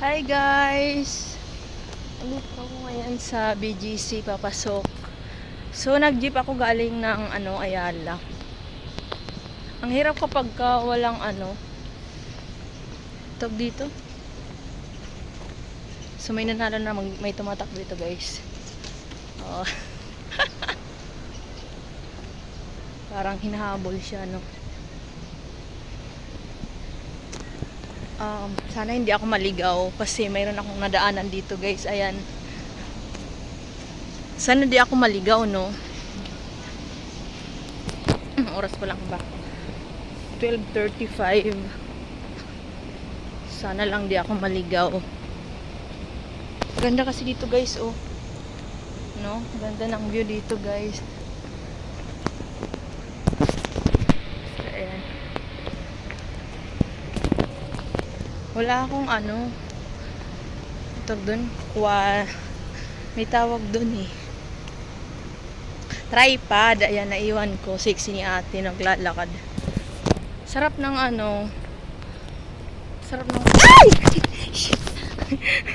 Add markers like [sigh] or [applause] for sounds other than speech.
Hi guys! Nandito ako ngayon sa BGC papasok. So nag-jeep ako galing ng ano Ayala. Ang hirap kapag ka walang ano tog dito. So may nanalo na mag- may tumatakbo dito guys. Oh. [laughs] Parang hinahabol siya no. Um, sana hindi ako maligaw kasi mayroon akong nadaanan dito guys. Ayan. Sana hindi ako maligaw no. Oras pa lang ba? 12.35 Sana lang di ako maligaw. Ganda kasi dito guys oh. No? Ganda ng view dito guys. Ayan. Wala akong ano. Tawag dun. Kwa. May tawag dun eh. Tripod. Ayan, naiwan ko. Sexy ni ate. Naglalakad. Sarap ng ano. Sarap ng... Ay! [laughs]